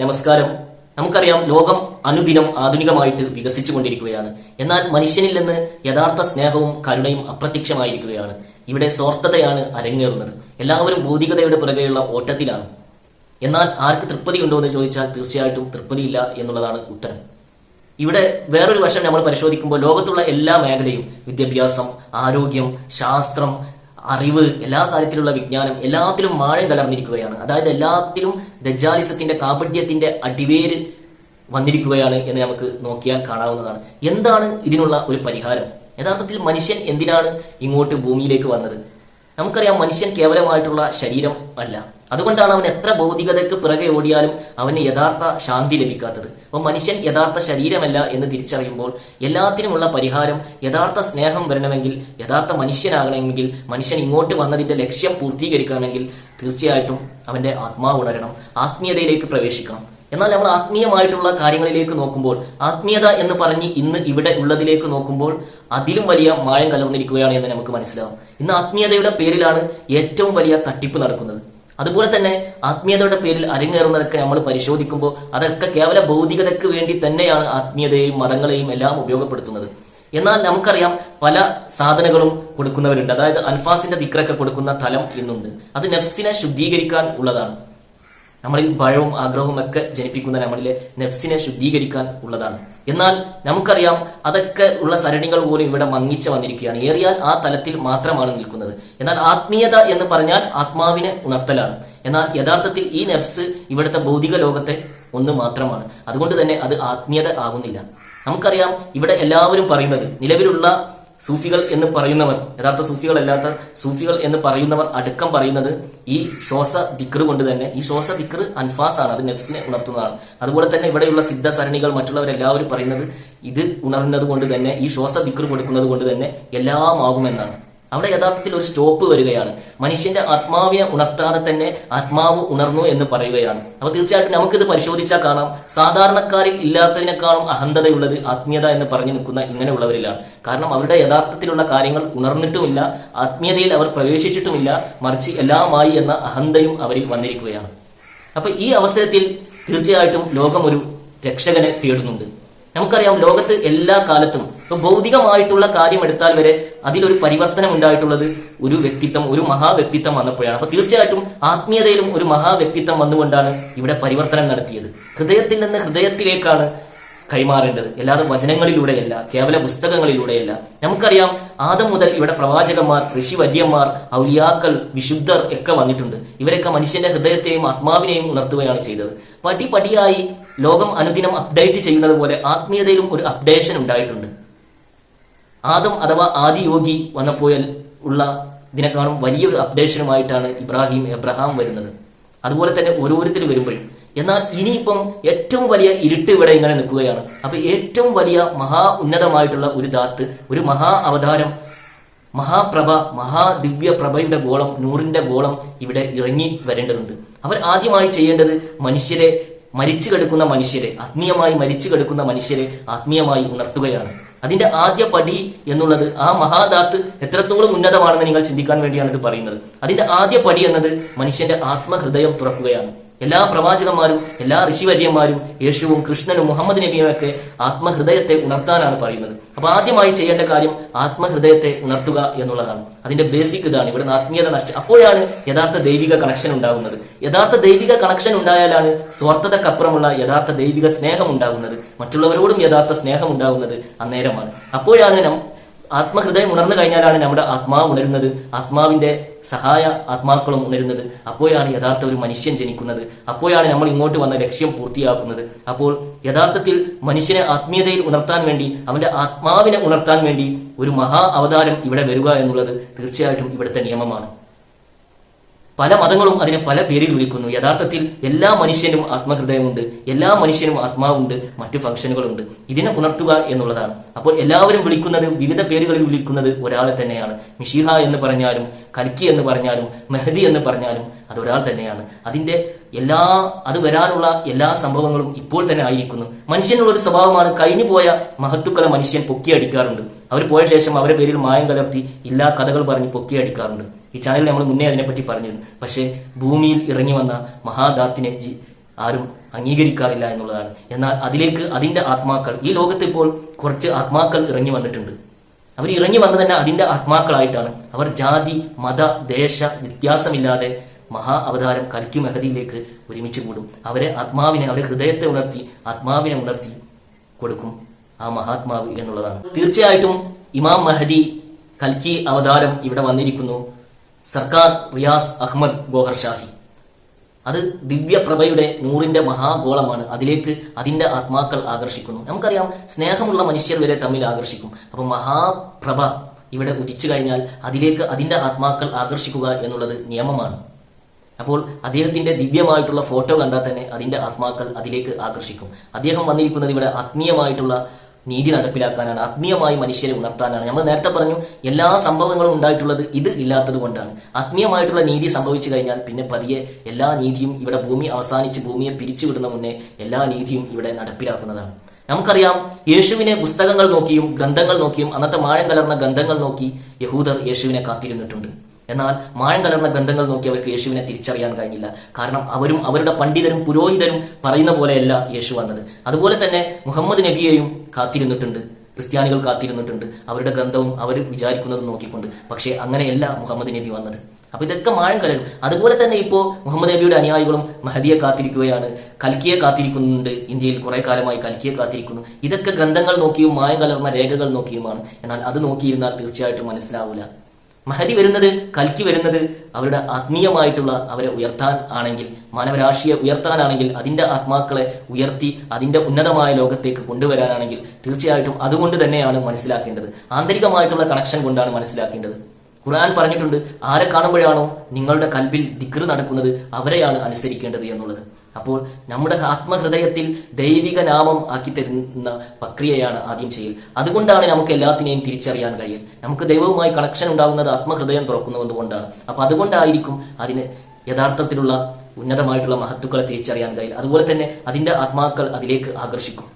നമസ്കാരം. നമുക്കറിയാം ലോകം അനുദിനം ആധുനികമായിട്ട് വികസിച്ചുകൊണ്ടിരിക്കുകയാണ്. എന്നാൽ മനുഷ്യനിൽ നിന്ന് യഥാർത്ഥ സ്നേഹവും കരുണയും അപ്രത്യക്ഷമായിരിക്കുകയാണ്. ഇവിടെ സ്വാർത്ഥതയാണ് അരങ്ങേറുന്നത്. എല്ലാവരും ഭൗതികതയുടെ പുറകെയുള്ള ഓട്ടത്തിലാണ്. എന്നാൽ ആർക്ക് തൃപ്തി ഉണ്ടോ എന്ന് ചോദിച്ചാൽ തീർച്ചയായിട്ടും തൃപ്തിയില്ല എന്നുള്ളതാണ് ഉത്തരം. ഇവിടെ വേറൊരു വശം നമ്മൾ പരിശോധിക്കുമ്പോൾ ലോകത്തുള്ള എല്ലാ മേഖലയും വിദ്യാഭ്യാസം ആരോഗ്യം ശാസ്ത്രം അറിവ് എല്ലാ കാര്യത്തിലുള്ള വിജ്ഞാനം എല്ലാത്തിലും മാഴം കലർന്നിരിക്കുകയാണ്. അതായത് എല്ലാത്തിലും ദജാലിസത്തിന്റെ കാപട്യത്തിന്റെ അടിവേര് വന്നിരിക്കുകയാണ് എന്ന് നമുക്ക് നോക്കിയാൽ കാണാവുന്നതാണ്. എന്താണ് ഇതിനുള്ള ഒരു പരിഹാരം? യഥാർത്ഥത്തിൽ മനുഷ്യൻ എന്തിനാണ് ഇങ്ങോട്ട് ഭൂമിയിലേക്ക് വന്നത്? നമുക്കറിയാം മനുഷ്യൻ കേവലമായിട്ടുള്ള ശരീരം അല്ല. അതുകൊണ്ടാണ് അവൻ എത്ര ഭൗതികതയ്ക്ക് പിറകെ ഓടിയാലും അവന് യഥാർത്ഥ ശാന്തി ലഭിക്കാത്തത്. അപ്പോൾ മനുഷ്യൻ യഥാർത്ഥ ശരീരമല്ല എന്ന് തിരിച്ചറിയുമ്പോൾ എല്ലാത്തിനുമുള്ള പരിഹാരം യഥാർത്ഥ സ്നേഹം വരണമെങ്കിൽ യഥാർത്ഥ മനുഷ്യനാകണമെങ്കിൽ മനുഷ്യൻ ഇങ്ങോട്ട് വന്നതിന്റെ ലക്ഷ്യം പൂർത്തീകരിക്കണമെങ്കിൽ തീർച്ചയായിട്ടും അവന്റെ ആത്മാവ് ഉണരണം ആത്മീയതയിലേക്ക് പ്രവേശിക്കണം. എന്നാൽ നമ്മൾ ആത്മീയമായിട്ടുള്ള കാര്യങ്ങളിലേക്ക് നോക്കുമ്പോൾ ആത്മീയത എന്ന് പറഞ്ഞ് ഇന്ന് ഇവിടെ ഉള്ളതിലേക്ക് നോക്കുമ്പോൾ അതിലും വലിയ മായം കലർന്നിരിക്കുകയാണ് എന്ന് നമുക്ക് മനസ്സിലാവും. ഇന്ന് ആത്മീയതയുടെ പേരിലാണ് ഏറ്റവും വലിയ തട്ടിപ്പ് നടക്കുന്നത്. അതുപോലെ തന്നെ ആത്മീയതയുടെ പേരിൽ അരങ്ങേറുന്നതൊക്കെ നമ്മൾ പരിശോധിക്കുമ്പോൾ അതൊക്കെ കേവല ഭൗതികതയ്ക്ക് വേണ്ടി തന്നെയാണ് ആത്മീയതയും മതങ്ങളെയും എല്ലാം ഉപയോഗപ്പെടുത്തുന്നത്. എന്നാൽ നമുക്കറിയാം പല സാധനങ്ങളും കൊടുക്കുന്നവരുണ്ട്. അതായത് അൻഫാസിന്റെ ദിക്രൊക്കെ കൊടുക്കുന്ന തലം ഇന്നുണ്ട്. അത് നെഫ്സിനെ ശുദ്ധീകരിക്കാൻ ഉള്ളതാണ്. നമ്മളിൽ ഭയവും ആഗ്രഹവും ഒക്കെ ജനിപ്പിക്കുന്ന നമ്മളിലെ നെഫ്സിനെ ശുദ്ധീകരിക്കാൻ ഉള്ളതാണ്. എന്നാൽ നമുക്കറിയാം അതൊക്കെ ഉള്ള സരണികൾ പോലും ഇവിടെ മങ്ങിച്ച് വന്നിരിക്കുകയാണ്. ഏറിയാൽ ആ തലത്തിൽ മാത്രമാണ് നിൽക്കുന്നത്. എന്നാൽ ആത്മീയത എന്ന് പറഞ്ഞാൽ ആത്മാവിനെ ഉണർത്തലാണ്. എന്നാൽ യഥാർത്ഥത്തിൽ ഈ നെഫ്സ് ഇവിടുത്തെ ഭൗതിക ലോകത്തെ ഒന്ന് മാത്രമാണ്. അതുകൊണ്ട് തന്നെ അത് ആത്മീയത ആകുന്നില്ല. നമുക്കറിയാം ഇവിടെ എല്ലാവരും പറയുന്നത് നിലവിലുള്ള സൂഫികൾ എന്ന് പറയുന്നവർ യഥാർത്ഥ സൂഫികളല്ലാത്ത സൂഫികൾ എന്ന് പറയുന്നവർ അടുക്കം പറയുന്നത് ഈ ശ്വാസ ദിക്ർ കൊണ്ട് തന്നെ. ഈ ശ്വാസ ദിക്ർ അൻഫാസ് ആണ് അത് നെഫ്സിനെ ഉണർത്തുന്നതാണ്. അതുപോലെ തന്നെ ഇവിടെയുള്ള സിദ്ധ സരണികൾ മറ്റുള്ളവരെല്ലാവരും പറയുന്നത് ഇത് ഉണർന്നത് കൊണ്ട് തന്നെ ഈ ശ്വാസ ദിക്ർ കൊടുക്കുന്നത് കൊണ്ട് തന്നെ എല്ലാം ആകുമെന്നാണ് അവിടെ യഥാർത്ഥത്തിൽ ഒരു സ്റ്റോപ്പ് വരികയാണ്. മനുഷ്യന്റെ ആത്മാവിനെ ഉണർത്താതെ തന്നെ ആത്മാവ് ഉണർന്നു എന്ന് പറയുകയാണ്. അപ്പൊ തീർച്ചയായിട്ടും നമുക്കിത് പരിശോധിച്ചാൽ കാണാം. സാധാരണക്കാരിൽ ഇല്ലാത്തതിനേക്കാളും അഹന്തതയുള്ളത് ആത്മീയത എന്ന് പറഞ്ഞു നിൽക്കുന്ന ഇങ്ങനെയുള്ളവരിലാണ്. കാരണം അവരുടെ യഥാർത്ഥത്തിലുള്ള കാര്യങ്ങൾ ഉണർന്നിട്ടുമില്ല ആത്മീയതയിൽ അവർ പ്രവേശിച്ചിട്ടുമില്ല മറിച്ച് എല്ലാമായി എന്ന അഹന്തയും അവരിൽ വന്നിരിക്കുകയാണ്. അപ്പൊ ഈ അവസരത്തിൽ തീർച്ചയായിട്ടും ലോകം ഒരു രക്ഷകനെ തേടുന്നുണ്ട്. നമുക്കറിയാം ലോകത്ത് എല്ലാ കാലത്തും ഇപ്പൊ ഭൗതികമായിട്ടുള്ള കാര്യം എടുത്താൽ വരെ അതിലൊരു പരിവർത്തനം ഉണ്ടായിട്ടുള്ളത് ഒരു വ്യക്തിത്വം ഒരു മഹാ വ്യക്തിത്വം വന്നപ്പോഴാണ്. അപ്പൊ തീർച്ചയായിട്ടും ആത്മീയതയിലും ഒരു മഹാ വ്യക്തിത്വം വന്നുകൊണ്ടാണ് ഇവിടെ പരിവർത്തനം നടത്തിയത്. ഹൃദയത്തിൽ നിന്ന് ഹൃദയത്തിലേക്കാണ് കൈമാറേണ്ടത്. അല്ലാതെ വചനങ്ങളിലൂടെയല്ല കേവല പുസ്തകങ്ങളിലൂടെയല്ല. നമുക്കറിയാം ആദം മുതൽ ഇവിടെ പ്രവാചകന്മാർ ഋഷി വര്യന്മാർ ഔലിയാക്കൾ വിശുദ്ധർ ഒക്കെ വന്നിട്ടുണ്ട്. ഇവരൊക്കെ മനുഷ്യന്റെ ഹൃദയത്തെയും ആത്മാവിനെയും ഉണർത്തുകയാണ് ചെയ്തത്. പടി പടിയായി ലോകം അനുദിനം അപ്ഡേറ്റ് ചെയ്യുന്നത് പോലെ ആത്മീയതയിലും ഒരു അപ്ഡേഷൻ ഉണ്ടായിട്ടുണ്ട്. ആദം അഥവാ ആദിയോഗി വന്നപ്പോൾ ഉള്ള ഇതിനെക്കാളും വലിയൊരു അപ്ഡേഷനുമായിട്ടാണ് ഇബ്രാഹിം എബ്രഹാം വരുന്നത്. അതുപോലെ തന്നെ ഓരോരുത്തർ വരുമ്പോഴും എന്നാൽ ഇനിയിപ്പം ഏറ്റവും വലിയ ഇരുട്ട് ഇവിടെ ഇങ്ങനെ നിൽക്കുകയാണ്. അപ്പൊ ഏറ്റവും വലിയ മഹാ ഉന്നതമായിട്ടുള്ള ഒരു ദാത്ത് ഒരു മഹാ അവതാരം മഹാപ്രഭ മഹാദിവ്യ പ്രഭയുടെ ഗോളം നൂറിന്റെ ഗോളം ഇവിടെ ഇറങ്ങി വരേണ്ടതുണ്ട്. അവർ ആദ്യമായി ചെയ്യേണ്ടത് മനുഷ്യരെ മരിച്ചു കിടക്കുന്ന മനുഷ്യരെ ആത്മീയമായി മരിച്ചു കിടക്കുന്ന മനുഷ്യരെ ആത്മീയമായി ഉണർത്തുകയാണ്. അതിന്റെ ആദ്യ പടി എന്നുള്ളത് ആ മഹാദാത്ത് എത്രത്തോളം ഉന്നതമാണെന്ന് നിങ്ങൾ ചിന്തിക്കാൻ വേണ്ടിയാണ് ഇത് പറയുന്നത്. അതിന്റെ ആദ്യ പടി എന്നത് മനുഷ്യന്റെ ആത്മഹൃദയം തുറക്കുകയാണ്. എല്ലാ പ്രവാചകന്മാരും എല്ലാ ഋഷിവര്യന്മാരും യേശുവും കൃഷ്ണനും മുഹമ്മദ് നബിയുമൊക്കെ ആത്മഹൃദയത്തെ ഉണർത്താനാണ് പറയുന്നത്. അപ്പൊ ആദ്യമായി ചെയ്യേണ്ട കാര്യം ആത്മഹൃദയത്തെ ഉണർത്തുക എന്നുള്ളതാണ്. അതിന്റെ ബേസിക് ഇതാണ്. ഇവിടെ ആത്മീയത നഷ്ടം അപ്പോഴാണ് യഥാർത്ഥ ദൈവിക കണക്ഷൻ ഉണ്ടാകുന്നത്. യഥാർത്ഥ ദൈവിക കണക്ഷൻ ഉണ്ടായാലാണ് സ്വാർത്ഥതക്കപ്പുറമുള്ള യഥാർത്ഥ ദൈവിക സ്നേഹം ഉണ്ടാകുന്നത്. മറ്റുള്ളവരോടും യഥാർത്ഥ സ്നേഹം ഉണ്ടാകുന്നത് അന്നേരമാണ്. അപ്പോഴാണ് ആത്മഹൃദയം ഉണർന്നു കഴിഞ്ഞാലാണ് നമ്മുടെ ആത്മാവ് ഉണരുന്നത്. ആത്മാവിന്റെ സഹായ ആത്മാക്കളും ഉണരുന്നത്. അപ്പോഴാണ് യഥാർത്ഥ ഒരു മനുഷ്യൻ ജനിക്കുന്നത്. അപ്പോഴാണ് നമ്മൾ ഇങ്ങോട്ട് വന്ന ലക്ഷ്യം പൂർത്തിയാക്കുന്നത്. അപ്പോൾ യഥാർത്ഥത്തിൽ മനുഷ്യനെ ആത്മീയതയിൽ ഉണർത്താൻ വേണ്ടി അവന്റെ ആത്മാവിനെ ഉണർത്താൻ വേണ്ടി ഒരു മഹാ അവതാരം ഇവിടെ വരിക എന്നുള്ളത് തീർച്ചയായിട്ടും ഇവിടുത്തെ നിയമമാണ്. പല മതങ്ങളും അതിനെ പല പേരിൽ വിളിക്കുന്നു. യഥാർത്ഥത്തിൽ എല്ലാ മനുഷ്യനും ആത്മഹൃദയമുണ്ട്. എല്ലാ മനുഷ്യനും ആത്മാവുണ്ട്. മറ്റു ഫംഗ്ഷനുകളുണ്ട് ഇതിനെ ഉണർത്തുക എന്നുള്ളതാണ്. അപ്പോൾ എല്ലാവരും വിളിക്കുന്നത് വിവിധ പേരുകളിൽ വിളിക്കുന്നത് ഒരാളെ തന്നെയാണ്. മിഷിഹ എന്ന് പറഞ്ഞാലും കൽക്കി എന്ന് പറഞ്ഞാലും മെഹദി എന്ന് പറഞ്ഞാലും അതൊരാൾ തന്നെയാണ്. അതിന്റെ എല്ലാ അത് വരാനുള്ള എല്ലാ സംഭവങ്ങളും ഇപ്പോൾ തന്നെ ആയിരിക്കുന്നു. മനുഷ്യനുള്ള ഒരു സ്വഭാവമാണ് കഴിഞ്ഞു പോയ മഹത്തുക്കളെ മനുഷ്യൻ പൊക്കിയടിക്കാറുണ്ട്. അവർ പോയ ശേഷം അവരുടെ പേരിൽ മായം കലർത്തി എല്ലാ കഥകൾ പറഞ്ഞ് പൊക്കിയടിക്കാറുണ്ട്. ഈ ചാനലിൽ നമ്മൾ മുന്നേ അതിനെപ്പറ്റി പറഞ്ഞിരുന്നു. പക്ഷേ ഭൂമിയിൽ ഇറങ്ങി വന്ന മഹാദാത്തിനെ ആരും അംഗീകരിക്കാറില്ല എന്നുള്ളതാണ്. എന്നാൽ അതിലേക്ക് അതിന്റെ ആത്മാക്കൾ ഈ ലോകത്ത് ഇപ്പോൾ കുറച്ച് ആത്മാക്കൾ ഇറങ്ങി വന്നിട്ടുണ്ട്. അവർ ഇറങ്ങി വന്ന് തന്നെ അതിന്റെ ആത്മാക്കളായിട്ടാണ്. അവർ ജാതി മത ദേശ വ്യത്യാസമില്ലാതെ മഹാ അവതാരം കൽക്കി മെഹദിയിലേക്ക് ഒരുമിച്ച് കൂടും. അവരെ ആത്മാവിനെ അവരെ ഹൃദയത്തെ ഉണർത്തി ആത്മാവിനെ ഉണർത്തി കൊടുക്കും ആ മഹാത്മാവ് എന്നുള്ളതാണ്. തീർച്ചയായിട്ടും ഇമാം മഹദി കൽക്കി അവതാരം ഇവിടെ വന്നിരിക്കുന്നു. സർക്കാർ റിയാസ് അഹമ്മദ് ഗോഹർ ഷാഹി. അത് ദിവ്യപ്രഭയുടെ നൂറിന്റെ മഹാഗോളമാണ്. അതിലേക്ക് അതിന്റെ ആത്മാക്കൾ ആകർഷിക്കുന്നു. നമുക്കറിയാം സ്നേഹമുള്ള മനുഷ്യർ വരെ തമ്മിൽ ആകർഷിക്കും. അപ്പൊ മഹാപ്രഭ ഇവിടെ ഉദിച്ചു കഴിഞ്ഞാൽ അതിലേക്ക് അതിന്റെ ആത്മാക്കൾ ആകർഷിക്കുക എന്നുള്ളത് നിയമമാണ്. അപ്പോൾ അദ്ദേഹത്തിന്റെ ദിവ്യമായിട്ടുള്ള ഫോട്ടോ കണ്ടാൽ തന്നെ അതിന്റെ ആത്മാക്കൾ അതിലേക്ക് ആകർഷിക്കും. അദ്ദേഹം വന്നിരിക്കുന്നത് ഇവിടെ ആത്മീയമായിട്ടുള്ള നീതി നടപ്പിലാക്കാനാണ് ആത്മീയമായി മനുഷ്യരെ ഉണർത്താനാണ്. നമ്മൾ നേരത്തെ പറഞ്ഞു എല്ലാ സംഭവങ്ങളും ഉണ്ടായിട്ടുള്ളത് ഇത് ഇല്ലാത്തത് കൊണ്ടാണ്. ആത്മീയമായിട്ടുള്ള നീതി സംഭവിച്ചു കഴിഞ്ഞാൽ പിന്നെ പതിയെ എല്ലാ നീതിയും ഇവിടെ ഭൂമി അവസാനിച്ച് ഭൂമിയെ പിരിച്ചുവിടുന്ന മുന്നേ എല്ലാ നീതിയും ഇവിടെ നടപ്പിലാക്കുന്നതാണ്. നമുക്കറിയാം യേശുവിനെ പുസ്തകങ്ങൾ നോക്കിയും ഗ്രന്ഥങ്ങൾ നോക്കിയും അന്നത്തെ മായം കലർന്ന ഗ്രന്ഥങ്ങൾ നോക്കി യഹൂദർ യേശുവിനെ കാത്തിരുന്നിട്ടുണ്ട്. എന്നാൽ മായം കലർന്ന ഗ്രന്ഥങ്ങൾ നോക്കി അവർക്ക് യേശുവിനെ തിരിച്ചറിയാൻ കഴിഞ്ഞില്ല. കാരണം അവരും അവരുടെ പണ്ഡിതരും പുരോഹിതരും പറയുന്ന പോലെയല്ല യേശു വന്നത്. അതുപോലെ തന്നെ മുഹമ്മദ് നബിയെയും കാത്തിരുന്നിട്ടുണ്ട്. ക്രിസ്ത്യാനികൾ കാത്തിരുന്നിട്ടുണ്ട്. അവരുടെ ഗ്രന്ഥവും അവർ വിചാരിക്കുന്നതും നോക്കിക്കൊണ്ട്. പക്ഷേ അങ്ങനെയല്ല മുഹമ്മദ് നബി വന്നത്. അപ്പൊ ഇതൊക്കെ മായം കലരും. അതുപോലെ തന്നെ ഇപ്പോ മുഹമ്മദ് നബിയുടെ അനുയായികളും മഹദിയെ കാത്തിരിക്കുകയാണ്. കൽക്കിയെ കാത്തിരിക്കുന്നുണ്ട്. ഇന്ത്യയിൽ കുറെ കാലമായി കൽക്കിയെ കാത്തിരിക്കുന്നു. ഇതൊക്കെ ഗ്രന്ഥങ്ങൾ നോക്കിയും മായം കലർന്ന രേഖകൾ നോക്കിയുമാണ്. എന്നാൽ അത് നോക്കിയിരുന്നാൽ തീർച്ചയായിട്ടും മനസ്സിലാവില്ല മഹതി വരുന്നത് കൽക്കി വരുന്നത് അവരുടെ ആത്മീയമായിട്ടുള്ള അവരെ ഉയർത്താൻ ആണെങ്കിൽ മാനവരാശിയെ ഉയർത്താനാണെങ്കിൽ അതിന്റെ ആത്മാക്കളെ ഉയർത്തി അതിന്റെ ഉന്നതമായ ലോകത്തേക്ക് കൊണ്ടുവരാനാണെങ്കിൽ തീർച്ചയായിട്ടും അതുകൊണ്ട് തന്നെയാണ് മനസ്സിലാക്കേണ്ടത്. ആന്തരികമായിട്ടുള്ള കണക്ഷൻ കൊണ്ടാണ് മനസ്സിലാക്കേണ്ടത്. ഖുർആൻ പറഞ്ഞിട്ടുണ്ട് ആരെ കാണുമ്പോഴാണോ നിങ്ങളുടെ കൽബിൽ ദിക്ർ നടക്കുന്നത് അവരെയാണ് അനുസരിക്കേണ്ടത് എന്നുള്ളത്. അപ്പോൾ നമ്മുടെ ആത്മഹൃദയത്തിൽ ദൈവിക നാമം ആക്കി തരുന്ന പ്രക്രിയയാണ് ആദ്യം ചെയ്യൽ. അതുകൊണ്ടാണ് നമുക്ക് എല്ലാത്തിനെയും തിരിച്ചറിയാൻ കഴിയൽ. നമുക്ക് ദൈവവുമായി കണക്ഷൻ ഉണ്ടാകുന്നത് ആത്മഹൃദയം തുറക്കുന്നത് കൊണ്ടാണ്. അപ്പൊ അതുകൊണ്ടായിരിക്കും അതിന് യഥാർത്ഥത്തിലുള്ള ഉന്നതമായിട്ടുള്ള മഹത്വക്കളെ തിരിച്ചറിയാൻ കഴിയും അതുപോലെ തന്നെ അതിന്റെ ആത്മാക്കൾ അതിലേക്ക് ആകർഷിക്കും.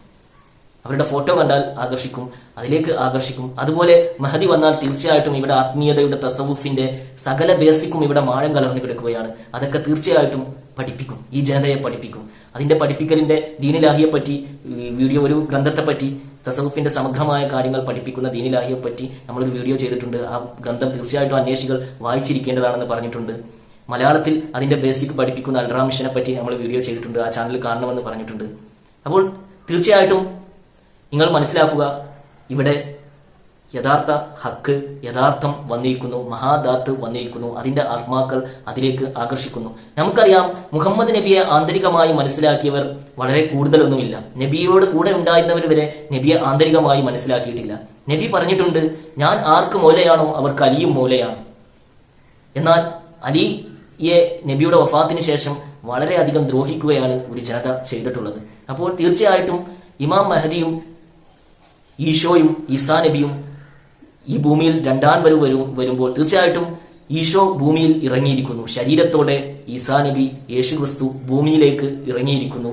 അവരുടെ ഫോട്ടോ കണ്ടാൽ ആകർഷിക്കും അതിലേക്ക് ആകർഷിക്കും. അതുപോലെ മഹതി വന്നാൽ തീർച്ചയായിട്ടും ഇവിടെ ആത്മീയതയുടെ തസവുഫിന്റെ സകല ബേസിക്കും ഇവിടെ മാഴം കലർന്നു കിടക്കുകയാണ്. അതൊക്കെ തീർച്ചയായിട്ടും പഠിപ്പിക്കും ഈ ജനതയെ പഠിപ്പിക്കും. അതിന്റെ പഠിപ്പിക്കലിന്റെ ദീനിലാഹിയെ പറ്റി വീഡിയോ ഒരു ഗ്രന്ഥത്തെ പറ്റി തസവുഫിന്റെ സമഗ്രമായ കാര്യങ്ങൾ പഠിപ്പിക്കുന്ന ദീനിലാഹിയെ പറ്റി നമ്മളൊരു വീഡിയോ ചെയ്തിട്ടുണ്ട്. ആ ഗ്രന്ഥം തീർച്ചയായിട്ടും അന്വേഷികൾ വായിച്ചിരിക്കേണ്ടതാണെന്ന് പറഞ്ഞിട്ടുണ്ട്. മലയാളത്തിൽ അതിന്റെ ബേസിക് പഠിപ്പിക്കുന്ന അൽറാം മിഷനെ പറ്റി നമ്മൾ വീഡിയോ ചെയ്തിട്ടുണ്ട്. ആ ചാനൽ കാണണമെന്ന് പറഞ്ഞിട്ടുണ്ട്. അപ്പോൾ തീർച്ചയായിട്ടും നിങ്ങൾ മനസ്സിലാക്കുക ഇവിടെ യഥാർത്ഥ ഹക്ക് യഥാർത്ഥം വന്നിരിക്കുന്നു മഹാദാത്ത് വന്നിരിക്കുന്നു അതിന്റെ ആത്മാക്കൾ അതിലേക്ക് ആകർഷിക്കുന്നു. നമുക്കറിയാം മുഹമ്മദ് നബിയെ ആന്തരികമായി മനസ്സിലാക്കിയവർ വളരെ കൂടുതലൊന്നുമില്ല. നബിയോട് കൂടെ ഉണ്ടായിരുന്നവർ വരെ നബിയെ ആന്തരികമായി മനസ്സിലാക്കിയിട്ടില്ല. നബി പറഞ്ഞിട്ടുണ്ട് ഞാൻ ആർക്ക് മൂലയാണോ അവർക്ക് അലിയും മൂലയാണ്. എന്നാൽ അലിയെ നബിയുടെ വഫാത്തിന് ശേഷം വളരെയധികം ദ്രോഹിക്കുകയാണ് ഒരു ജനത ചെയ്തിട്ടുള്ളത്. അപ്പോൾ തീർച്ചയായിട്ടും ഇമാം മഹദിയും ഈശോയും ഈസാ നബിയും ഈ ഭൂമിയിൽ രണ്ടാം വരവ് വരും വരുമ്പോൾ തീർച്ചയായിട്ടും ഈശോ ഭൂമിയിൽ ഇറങ്ങിയിരിക്കുന്നു. ശരീരത്തോടെ ഈസാ നബി യേശു ക്രിസ്തു ഭൂമിയിലേക്ക് ഇറങ്ങിയിരിക്കുന്നു.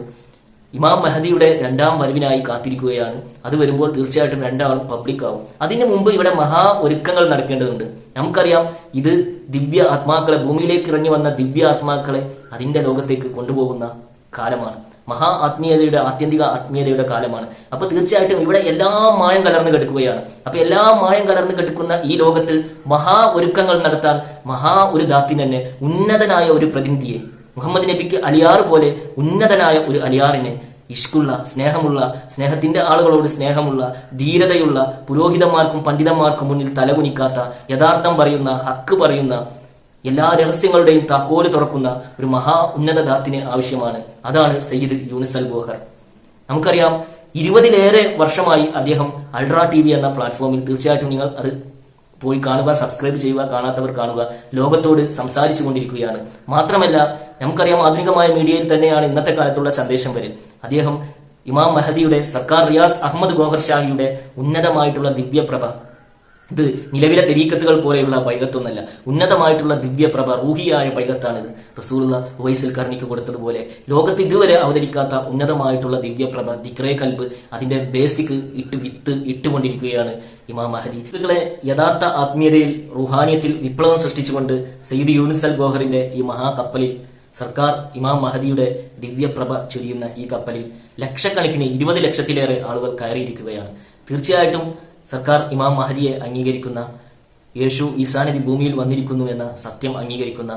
ഇമാം മഹദിയുടെ രണ്ടാം വരവിനായി കാത്തിരിക്കുകയാണ്. അത് വരുമ്പോൾ തീർച്ചയായിട്ടും രണ്ടാളും പബ്ലിക് ആവും. അതിനു മുമ്പ് ഇവിടെ മഹാ ഒരുക്കങ്ങൾ നടക്കേണ്ടതുണ്ട്. നമുക്കറിയാം ഇത് ദിവ്യ ആത്മാക്കളെ ഭൂമിയിലേക്ക് ഇറങ്ങി വന്ന ദിവ്യ ആത്മാക്കളെ അതിന്റെ ലോകത്തേക്ക് കൊണ്ടുപോകുന്ന കാലമാണ്. മഹാ ആത്മീയതയുടെ ആത്യന്തിക ആത്മീയതയുടെ കാലമാണ്. അപ്പൊ തീർച്ചയായിട്ടും ഇവിടെ എല്ലാ മായം കലർന്ന് കിടക്കുകയാണ്. അപ്പൊ എല്ലാ മായം കലർന്ന് കിടക്കുന്ന ഈ ലോകത്തിൽ മഹാ ഒരുക്കങ്ങൾ നടത്താൻ മഹാ ഒരു ദാത്തിനെ ഉന്നതനായ ഒരു പ്രതിനിധിയെ മുഹമ്മദ് നബിക്ക് അലിയാർ പോലെ ഉന്നതനായ ഒരു അലിയാറിനെ ഇഷ്കുള്ള സ്നേഹമുള്ള സ്നേഹത്തിന്റെ ആളുകളോട് സ്നേഹമുള്ള ധീരതയുള്ള പുരോഹിതന്മാർക്കും പണ്ഡിതന്മാർക്കും മുന്നിൽ തലകുനിക്കാത്ത യഥാർത്ഥം പറയുന്ന ഹക്ക് പറയുന്ന എല്ലാ രഹസ്യങ്ങളുടെയും താക്കോൽ തുറക്കുന്ന ഒരു മഹാ ഉന്നത ദാത്തിന് ആവശ്യമാണ്. അതാണ് സയ്യിദ് യൂനിസൽ ഗോഹർ നമുക്കറിയാം ഇരുപതിലേറെ വർഷമായി അദ്ദേഹം അൾട്രാ ടി വി എന്ന പ്ലാറ്റ്ഫോമിൽ തീർച്ചയായിട്ടും നിങ്ങൾ അത് പോയി കാണുക സബ്സ്ക്രൈബ് ചെയ്യുക കാണാത്തവർ കാണുക ലോകത്തോട് സംസാരിച്ചു കൊണ്ടിരിക്കുകയാണ്. മാത്രമല്ല നമുക്കറിയാം ആധുനികമായ മീഡിയയിൽ തന്നെയാണ് ഇന്നത്തെ കാലത്തുള്ള സന്ദേശം വരെ. അദ്ദേഹം ഇമാം മഹദിയുടെ സർക്കാർ റിയാസ് അഹമ്മദ് ഗോഹർ ഷാഹിയുടെ ഉന്നതമായിട്ടുള്ള ദിവ്യപ്രഭ. ഇത് നിലവിലെ തെരീക്കത്തുകൾ പോലെയുള്ള പൈകത്തൊന്നല്ല. ഉന്നതമായിട്ടുള്ള ദിവ്യപ്രഭ റൂഹിയായ പൈകത്താണിത്. റസൂലുള്ള വൈസിൽ കർണിക്ക് കൊടുത്തതുപോലെ ലോകത്ത് ഇതുവരെ അവതരിക്കാത്ത ഉന്നതമായിട്ടുള്ള ദിവ്യപ്രഭ ദിക്രേ കൽബ് അതിന്റെ ബേസിക് ഇട്ട് വിത്ത് ഇട്ടുകൊണ്ടിരിക്കുകയാണ് ഇമാം മഹദി. ഇതുകളെ യഥാർത്ഥ ആത്മീയതയിൽ റുഹാനിയത്തിൽ വിപ്ലവം സൃഷ്ടിച്ചുകൊണ്ട് സയ്യിദ് യൂനിസൽ ഗോഹറിന്റെ ഈ മഹാകപ്പലിൽ സർക്കാർ ഇമാം മഹദിയുടെ ദിവ്യപ്രഭ ചൊരിയുന്ന ഈ കപ്പലിൽ ലക്ഷക്കണക്കിന് ഇരുപത് ലക്ഷത്തിലേറെ ആളുകൾ കയറിയിരിക്കുകയാണ്. തീർച്ചയായിട്ടും സർക്കാർ ഇമാം മഹദിയെ അംഗീകരിക്കുന്ന യേശു ഈസാ നബി ഭൂമിയിൽ വന്നിരിക്കുന്നു എന്ന സത്യം അംഗീകരിക്കുന്ന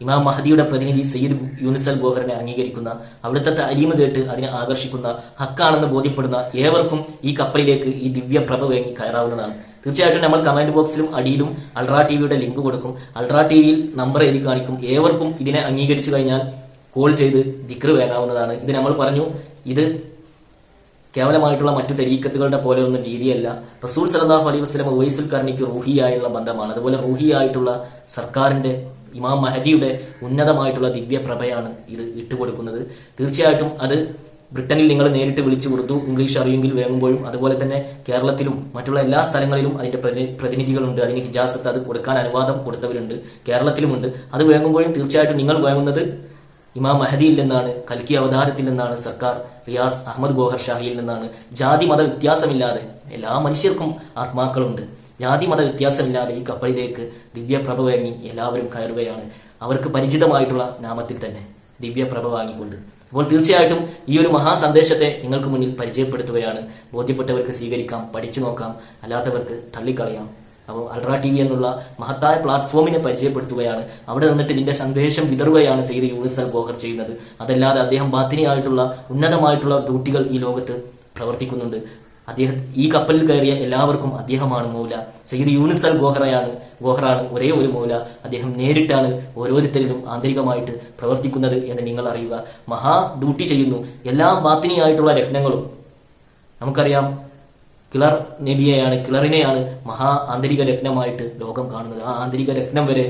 ഇമാം മഹദിയുടെ പ്രതിനിധി സയ്യിദ് യൂനിസൽ ബോഹറിനെ അംഗീകരിക്കുന്ന അവിടുത്തെ അരിമ കേട്ട് അതിനെ ആകർഷിക്കുന്ന ഹക്കാണെന്ന് ബോധ്യപ്പെടുന്ന ഏവർക്കും ഈ കപ്പലിലേക്ക് ഈ ദിവ്യ പ്രഭ വേങ്ങി കയറാവുന്നതാണ്. തീർച്ചയായിട്ടും നമ്മൾ കമന്റ് ബോക്സിലും അടിയിലും അൾട്രാ ടിവിയുടെ ലിങ്ക് കൊടുക്കും. അൾട്രാ ടിവിയിൽ നമ്പർ എഴുതി കാണിക്കും. ഏവർക്കും ഇതിനെ അംഗീകരിച്ചു കഴിഞ്ഞാൽ കോൾ ചെയ്ത് ദിക്ർ വേങ്ങാവുന്നതാണ്. ഇത് നമ്മൾ പറഞ്ഞു ഇത് കേവലമായിട്ടുള്ള മറ്റു തരീക്കത്തുകളുടെ പോലെയൊന്നും രീതിയല്ല. റസൂൽ സലാഹു അലൈഹി വസ്ലം ഉവൈസുൽ കർണിക്ക് റൂഹിയായുള്ള ബന്ധമാണ്. അതുപോലെ റൂഹിയായിട്ടുള്ള സർക്കാരിന്റെ ഇമാം മഹദിയുടെ ഉന്നതമായിട്ടുള്ള ദിവ്യപ്രഭയാണ് ഇത് ഇട്ടുകൊടുക്കുന്നത്. തീർച്ചയായിട്ടും അത് ബ്രിട്ടനിൽ നിങ്ങൾ നേരിട്ട് വിളിച്ചു ഉറുദു ഇംഗ്ലീഷ് അറിയുമെങ്കിൽ വേങ്ങുമ്പോഴും. അതുപോലെ തന്നെ കേരളത്തിലും മറ്റുള്ള എല്ലാ സ്ഥലങ്ങളിലും അതിന്റെ പ്രതി- പ്രതിനിധികളുണ്ട്. അതിന് ഹിജാസത്ത് അത് കൊടുക്കാൻ അനുവാദം കൊടുത്തവരുണ്ട്. കേരളത്തിലുമുണ്ട്. അത് വേങ്ങുമ്പോഴും തീർച്ചയായിട്ടും നിങ്ങൾ വേങ്ങുന്നത് ഇമാം മഹദിയിൽ നിന്നാണ് കൽക്കി അവതാരത്തിൽ നിന്നാണ് സർക്കാർ റിയാസ് അഹമ്മദ് ഗോഹർ ഷാഹിയിൽ നിന്നാണ് ജാതി മത വ്യത്യാസമില്ലാതെ എല്ലാ മനുഷ്യർക്കും ആത്മാക്കളുണ്ട്. ജാതി മത വ്യത്യാസമില്ലാതെ ഈ കപ്പലിലേക്ക് ദിവ്യപ്രഭ വാങ്ങി എല്ലാവരും കയറുകയാണ്. അവർക്ക് പരിചിതമായിട്ടുള്ള നാമത്തിൽ തന്നെ ദിവ്യപ്രഭ വാങ്ങിക്കൊണ്ട്. അപ്പോൾ തീർച്ചയായിട്ടും ഈ ഒരു മഹാസന്ദേശത്തെ നിങ്ങൾക്ക് മുന്നിൽ പരിചയപ്പെടുത്തുകയാണ്. ബോധ്യപ്പെട്ടവർക്ക് സ്വീകരിക്കാം പഠിച്ചു നോക്കാം അല്ലാത്തവർക്ക് തള്ളിക്കളയാം. അപ്പോൾ അൾട്രാ ടി വി എന്നുള്ള മഹത്തായ പ്ലാറ്റ്ഫോമിനെ പരിചയപ്പെടുത്തുകയാണ്. അവിടെ നിന്നിട്ട് ഇതിന്റെ സന്ദേശം വിതറുകയാണ് സെയ്ദ് യൂണിസൽ ബോഹർ ചെയ്യുന്നത്. അതല്ലാതെ അദ്ദേഹം ബാത്തിനിയായിട്ടുള്ള ഉന്നതമായിട്ടുള്ള ഡ്യൂട്ടികൾ ഈ ലോകത്ത് പ്രവർത്തിക്കുന്നുണ്ട്. അദ്ദേഹം ഈ കപ്പലിൽ കയറിയ എല്ലാവർക്കും അദ്ദേഹമാണ് മൗല. സെയ്ദ് യൂനിസൽ ഗോഹറയാണ് ഗോഹറാണ് ഒരേ ഒരു മൗല. അദ്ദേഹം നേരിട്ടാണ് ഓരോരുത്തരിലും ആന്തരികമായിട്ട് പ്രവർത്തിക്കുന്നത് എന്ന് നിങ്ങൾ അറിയുക. മഹാ ഡ്യൂട്ടി ചെയ്യുന്നു. എല്ലാ ബാത്തിനിയായിട്ടുള്ള രത്നങ്ങളും നമുക്കറിയാം. കിളർ നബിയെയാണ് കിളറിനെയാണ് മഹാ ആന്തരിക രത്നമായിട്ട് ലോകം കാണുന്നത്. ആ ആന്തരിക രത്നം വരെ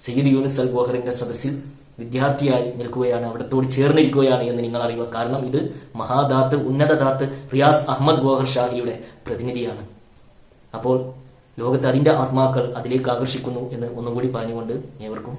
സയ്യിദ് യൂനിസ് അൽ ബോഹറിന്റെ സദസ്സിൽ വിദ്യാർത്ഥിയായി നിൽക്കുകയാണ് അവിടത്തോട് ചേർന്നിരിക്കുകയാണ് എന്ന് നിങ്ങൾ അറിയുക. കാരണം ഇത് മഹാദാത്ത് ഉന്നതദാത്ത് റിയാസ് അഹമ്മദ് ഗോഹർ ഷാഹിയുടെ പ്രതിനിധിയാണ്. അപ്പോൾ ലോകത്ത് അതിന്റെ ആത്മാക്കൾ അതിലേക്ക് ആകർഷിക്കുന്നു എന്ന് ഒന്നും കൂടി പറഞ്ഞുകൊണ്ട് ഏവർക്കും